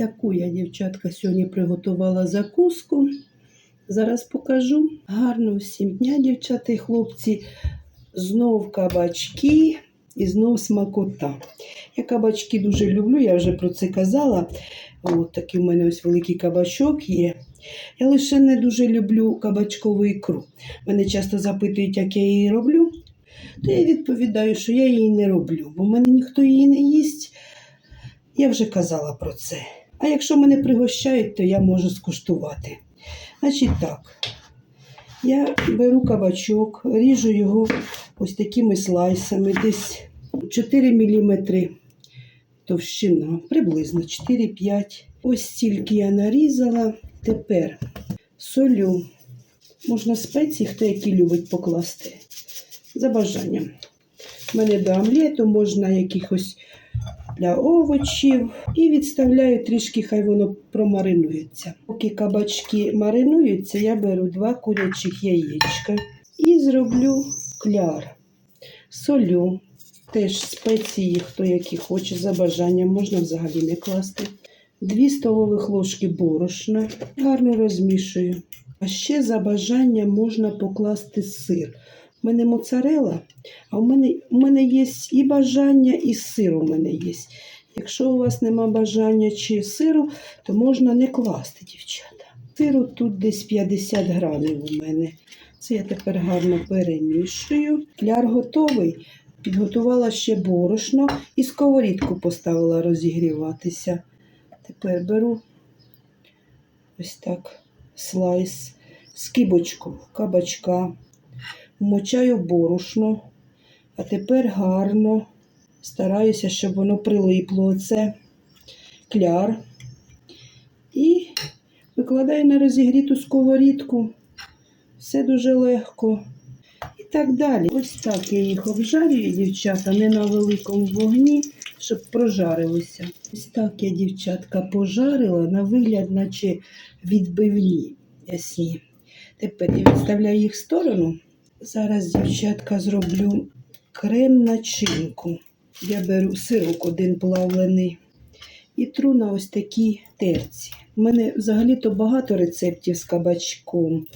таку я, дівчатка, сьогодні приготувала закуску. Зараз покажу. Гарно всім дня, дівчата і хлопці. Знов кабачки і знов смакота. Я кабачки дуже люблю, я вже про це казала. От такий у мене ось великий кабачок є. Я лише не дуже люблю кабачкову ікру. Мене часто запитують, як я її роблю. То я відповідаю, що я її не роблю, бо в мене ніхто її не їсть. Я вже казала про це. А якщо мене пригощають, то я можу скуштувати. Значить так, я беру кабачок, ріжу його ось такими слайсами, десь 4 мм товщина, приблизно 4-5. Ось стільки я нарізала. Тепер солю. Можна спеції, хто які любить покласти. За бажанням. У мене до омлету можна якихось для овочів. І відставляю трішки, хай воно промаринується. Поки кабачки маринуються, я беру два курячих яєчка і зроблю кляр. Солю. Теж спеції, хто які хоче, за бажанням, можна взагалі не класти. Дві столових ложки борошна. Гарно розмішую. А ще за бажанням можна покласти сир. У мене моцарела, а у мене, у мене є і бажання, і сир у мене є. Якщо у вас нема бажання чи сиру, то можна не класти, дівчата. Сиру тут десь 50 грамів у мене. Це я тепер гарно перемішую. Кляр готовий. Підготувала ще борошно і сковорідку поставила розігріватися. Тепер беру ось так слайс, скибочку кабачка, вмочаю борошно, а тепер гарно стараюся, щоб воно прилипло оце кляр. І викладаю на розігріту сковорідку. Все дуже легко. І так далі. Ось так я їх обжарюю, дівчата, не на великому вогні, щоб прожарилися. Ось так я, дівчатка, пожарила на вигляд, наче відбивні ясні. Тепер я відставляю їх в сторону. Зараз, дівчатка, зроблю крем начинку. Я беру сирок один плавлений і тру на ось такі терці. У мене взагалі-то багато рецептів з кабачком.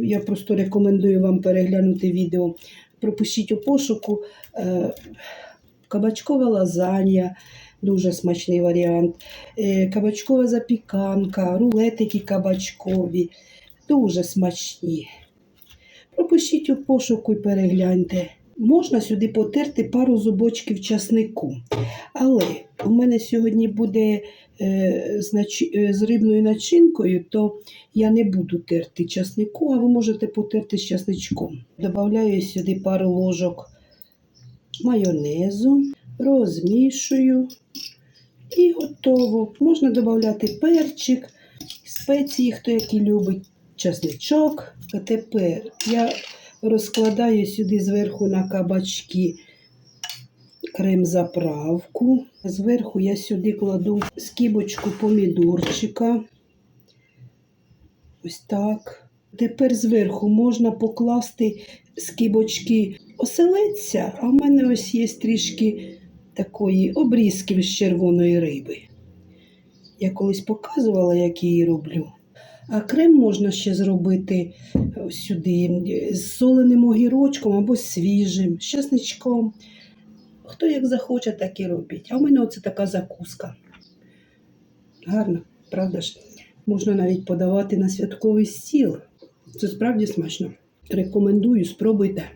Я просто рекомендую вам переглянути відео. Пропишіть у пошуку е, кабачкова лазанья, дуже смачний варіант. Е, кабачкова запіканка, рулетики кабачкові, дуже смачні. Пропишіть у пошуку і перегляньте. Можна сюди потерти пару зубочків часнику. Але у мене сьогодні буде е, е, з рибною начинкою, то я не буду терти часнику, а ви можете потерти з часничком. Добавляю сюди пару ложок майонезу, розмішую і готово. Можна додати перчик, спеції, хто який любить, часничок. А тепер я розкладаю сюди зверху на кабачки крем-заправку. Зверху я сюди кладу скибочку помідорчика. Ось так. Тепер зверху можна покласти скибочки оселедця, а в мене ось є трішки такої обрізків з червоної риби. Я колись показувала, як її роблю. А крем можна ще зробити сюди з соленим огірочком або свіжим, з чесничком. Хто як захоче, так і робить. А в мене оце така закуска. Гарно, правда ж? Можна навіть подавати на святковий стіл. Це справді смачно. Рекомендую, спробуйте.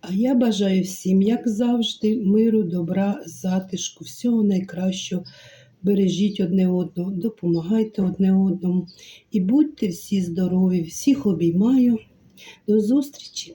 А я бажаю всім, як завжди, миру, добра, затишку, всього найкращого. Бережіть одне одного, допомагайте одне одному і будьте всі здорові, всіх обіймаю. До зустрічі!